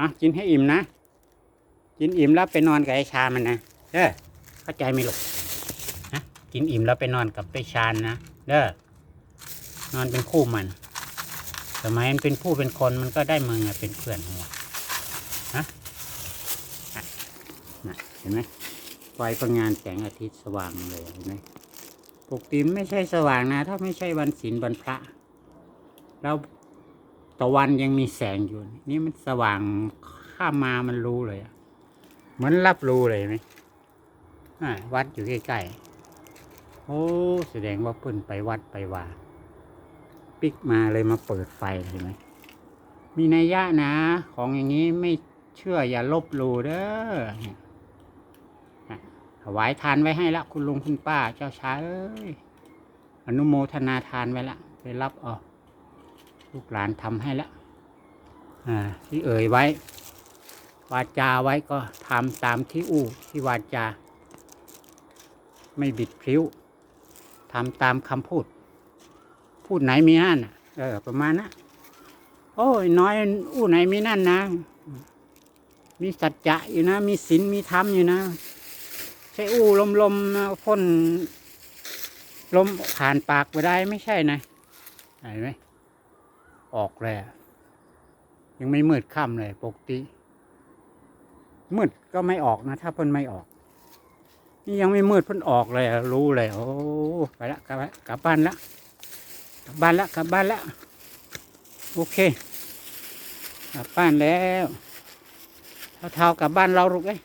อะกินให้อิ่มนะ กินอิ่มแล้วไปนอนกับไอ้ชามันนะเด้อเข้าใจไหมลูกนะกินอิ่มแล้วไปนอนกับไอ้ชานนะเด้อนอนเป็นคู่มันสมัยมันเป็นผู้เป็นคนมันก็ได้มึงอะเป็นเพื่อนหัวฮะนะเห็นไหมไฟประงานแสงอาทิตย์สว่างเลยเห็นไหมปกติไม่ใช่สว่างนะ ถ้าไม่ใช่วันศีลวันพระแล้ว ตะวันยังมีแสงอยู่ นี่มันสว่างข้ามามันรู้เลยอะเหมือนรับรู้เลยไหมวัดอยู่ใกล้ๆโอ้แสดงว่าเพิ่นไปวัดไปว่าปิกมาเลยมาเปิดไฟเห็นไหมมีนัยยะนะ ของอย่างนี้ไม่เชื่ออย่าลบหลู่เด้อเนี่ยอะถวายทานไว้ให้ละคุณลุงคุณป้าเจ้าชายเอ้ยอนุโมทนาทานไว้ละ ไปรับเอา ลูกหลานทำให้และอ่าที่เอ่ยไว้ วาจาไว้ก็ทำตามที่อู้ที่วาจา ไม่บิดพริ้วทำตามคำพูด พูดไหนมีนั่นน่ะเออ ประมาณนะโอ้ยน้อยอู้ไหนมีนั่นนะมีสัจจะอยู่นะ มีศีลมีธรรมอยู่นะ ใช่อู้ลมลมๆพ่นลมผ่านปากไปได้ไม่ใช่นะเห็นไหม ออกเลยอะยังไม่มืดค่ำเลยปกติ มืดก็ไม่ออกนะ ถ้าเพิ่นไม่ออก นี่ยังไม่มืดเพิ่นออกเลยรู้เลยโอ้ไปละกลับละกลับบ้านละกลับบ้านละกลับบ้านละโอเคกลับบ้านแล้วเท่าๆกลับบ้านเราลูกเอ้ย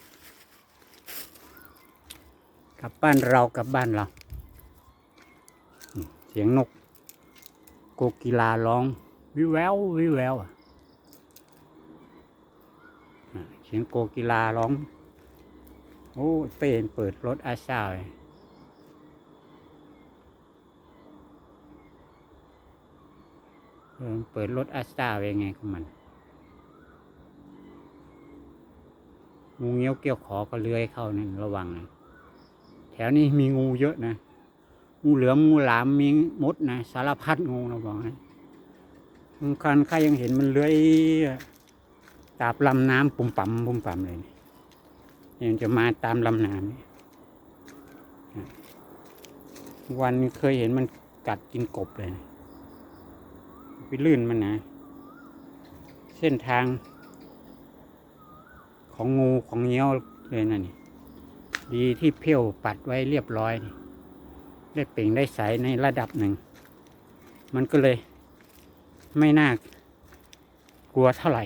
กลับบ้านเรากลับบ้านเรา เสียงนกโกกีลาร้อง วิแวววิวแววอะเสียงโกกีลาร้อง โอ้เป็นเปิดรถอาซาเลยเปิดรถอัสตาไว้ไงของมันงูเงี้ยวเกี้ยวขอก็เลื้อยเข้านี่ระวังนะแถวนี้มีงูเยอะนะ งูเหลือมงูหลามมีมดนะ สารพัดงูระวังนะ บางครั้งใครยังเห็นมันเลื้อยตามลำน้ำปุ่มปั่มปุ่มปั่มเลยนี่มันจะมาตามลำน้ำนี่วันเคยเห็นมันกัดกินกบเลยไปลื่นมันนะ เส้นทาง ของงูของเงี้ยวเลยนะนี่ดีที่เพี้ยวปัดไว้เรียบร้อย ได้เปล่งได้ใสในระดับหนึ่ง มันก็เลย ไม่น่ากลัวเท่าไหร่